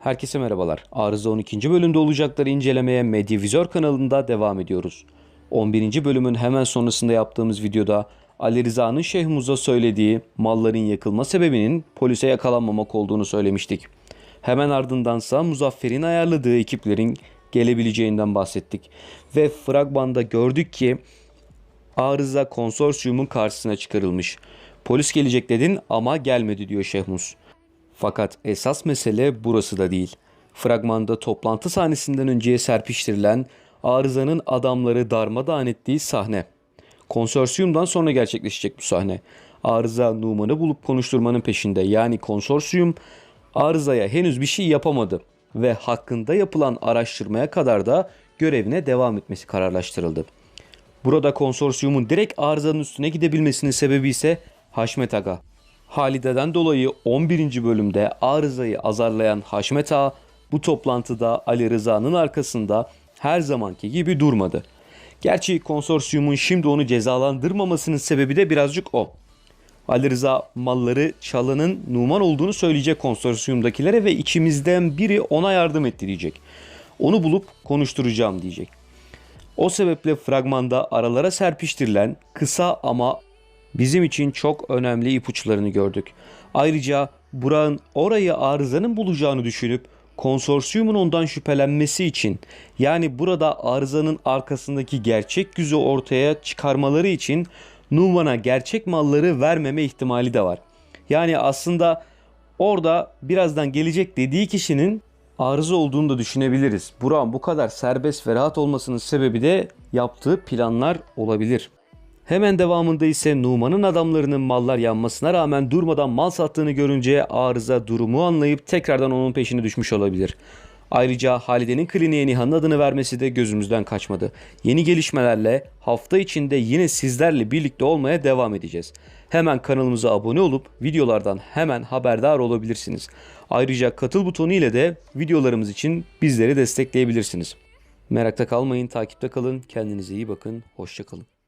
Herkese merhabalar. Arıza 12. bölümde olacakları incelemeye Medyavizör kanalında devam ediyoruz. 11. bölümün hemen sonrasında yaptığımız videoda Ali Rıza'nın Şeyh Muz'a söylediği malların yakılma sebebinin polise yakalanmamak olduğunu söylemiştik. Hemen ardındansa Muzaffer'in ayarladığı ekiplerin gelebileceğinden bahsettik. Ve fragmanda gördük ki arıza konsorsiyumun karşısına çıkarılmış. Polis gelecek dedin ama gelmedi diyor Şehmus. Fakat esas mesele burası da değil. Fragmanda toplantı sahnesinden önceye serpiştirilen arızanın adamları darmadağın ettiği sahne. Konsorsiyumdan sonra gerçekleşecek bu sahne. Arıza Numan'ı bulup konuşturmanın peşinde. Yani konsorsiyum arızaya henüz bir şey yapamadı ve hakkında yapılan araştırmaya kadar da görevine devam etmesi kararlaştırıldı. Burada konsorsiyumun direkt arızanın üstüne gidebilmesinin sebebi ise Haşmet Aga. Halide'den dolayı 11. bölümde arızayı azarlayan Haşmet Ağa bu toplantıda Ali Rıza'nın arkasında her zamanki gibi durmadı. Gerçi konsorsiyumun şimdi onu cezalandırmamasının sebebi de birazcık o. Ali Rıza malları çalanın Numan olduğunu söyleyecek konsorsiyumdakilere ve içimizden biri ona yardım etti diyecek. Onu bulup konuşturacağım diyecek. O sebeple fragmanda aralara serpiştirilen kısa ama bizim için çok önemli ipuçlarını gördük. Ayrıca Burak'ın orayı arızanın bulacağını düşünüp konsorsiyumun ondan şüphelenmesi için yani burada arızanın arkasındaki gerçek yüzü ortaya çıkarmaları için Numan'a gerçek malları vermeme ihtimali de var. Yani aslında orada birazdan gelecek dediği kişinin arıza olduğunu da düşünebiliriz. Burak'ın bu kadar serbest ve rahat olmasının sebebi de yaptığı planlar olabilir. Hemen devamında ise Numan'ın adamlarının mallar yanmasına rağmen durmadan mal sattığını görünce arıza durumu anlayıp tekrardan onun peşine düşmüş olabilir. Ayrıca Halide'nin kliniğe Nihan'ın adını vermesi de gözümüzden kaçmadı. Yeni gelişmelerle hafta içinde yine sizlerle birlikte olmaya devam edeceğiz. Hemen kanalımıza abone olup videolardan hemen haberdar olabilirsiniz. Ayrıca katıl butonu ile de videolarımız için bizleri destekleyebilirsiniz. Merakta kalmayın, takipte kalın, kendinize iyi bakın, hoşçakalın.